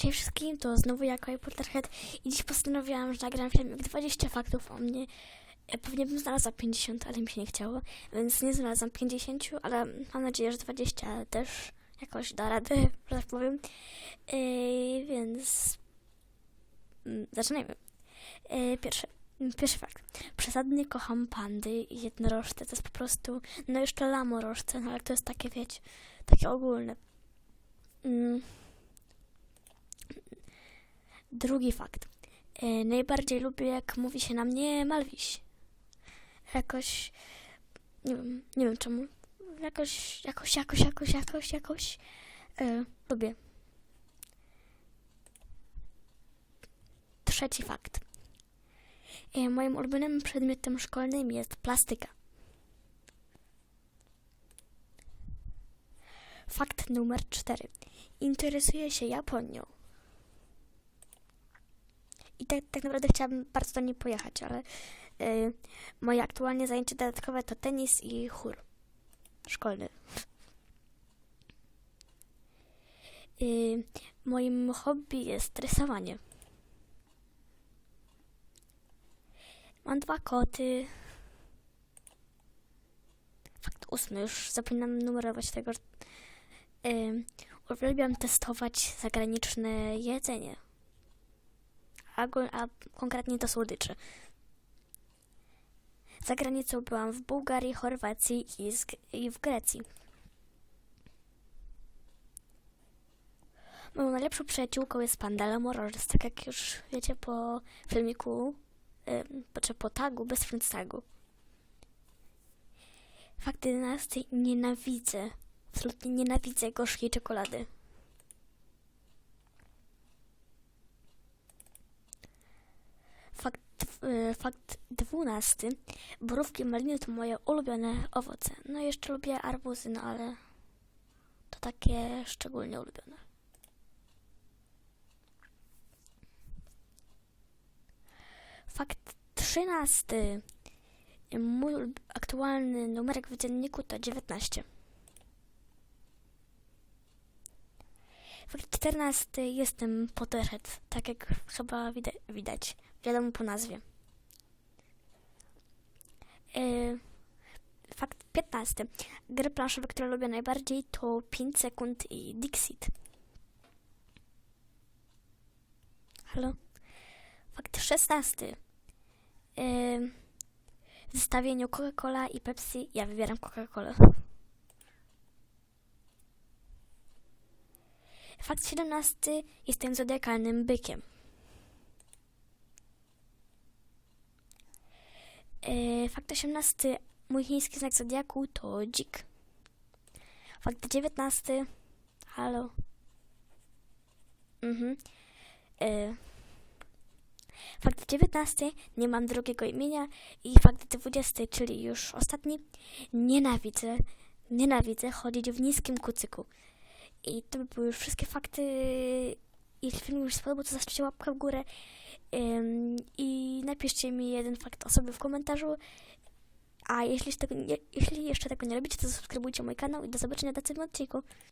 Cześć wszystkim, to znowu ja, Koi Potterhead i dziś postanowiłam, że nagram filmik 20 faktów o mnie. E, Pewnie bym znalazła 50, ale mi się nie chciało, więc nie znalazłam 50, ale mam nadzieję, że 20 też jakoś da radę, że tak powiem. E, więc mm, zaczynajmy. E, pierwszy, pierwszy fakt. Przesadnie kocham pandy i jednorożce. To jest po prostu, no jeszcze lamorożce, no ale to jest takie, wiecie, takie ogólne. Mm. Drugi fakt. E, najbardziej lubię, jak mówi się na mnie Malwiś. Jakoś, nie wiem, nie wiem czemu. Jakoś, jakoś, jakoś, jakoś, jakoś, jakoś e, lubię. Trzeci fakt. E, moim ulubionym przedmiotem szkolnym jest plastyka. Fakt numer cztery. Interesuję się Japonią. Tak, tak naprawdę chciałabym bardzo do niej pojechać, ale y, moje aktualnie zajęcie dodatkowe to tenis i chór szkolny. Y, moim hobby jest rysowanie. Mam dwa koty. Fakt ósmy, już zapominam numerować tego. Y, uwielbiam testować zagraniczne jedzenie a, a konkretnie to słodycze. Za granicą byłam w Bułgarii, Chorwacji i, z, i w Grecji. Moją najlepszą przyjaciółką jest panda Lamorożec, tak jak już wiecie po filmiku, czy po tagu, bez friends tagu. Fakt 11. Nienawidzę, absolutnie nienawidzę gorzkiej czekolady. Fakt, y, fakt dwunasty. Borówki maliny to moje ulubione owoce. No jeszcze lubię arbuzy, no ale to takie szczególnie ulubione. Fakt trzynasty. Mój aktualny numerek w dzienniku to 19. Fakt 14. Jestem Potterhead, tak jak chyba wida- widać. Wiadomo po nazwie. Yy, fakt 15. Gry planszowe, które lubię najbardziej to 5 sekund i Dixit. Halo? Fakt 16. Yy, w zestawieniu Coca-Cola i Pepsi ja wybieram Coca-Colę. Fakt 17. Jestem zodiakalnym bykiem. E, Fakt 18. Mój chiński znak zodiaku to dzik. Fakt 19. Halo. Mhm. E, Fakt 19. Nie mam drugiego imienia. I fakt 20, czyli już ostatni. Nienawidzę, nienawidzę chodzić w niskim kucyku. I to by były już wszystkie fakty. Jeśli film już spodobał, to zostawcie łapkę w górę. Ym, I napiszcie mi jeden fakt o sobie w komentarzu. A jeśli, tego nie, jeśli jeszcze tego nie robicie, to subskrybujcie mój kanał i do zobaczenia na następnym odcinku.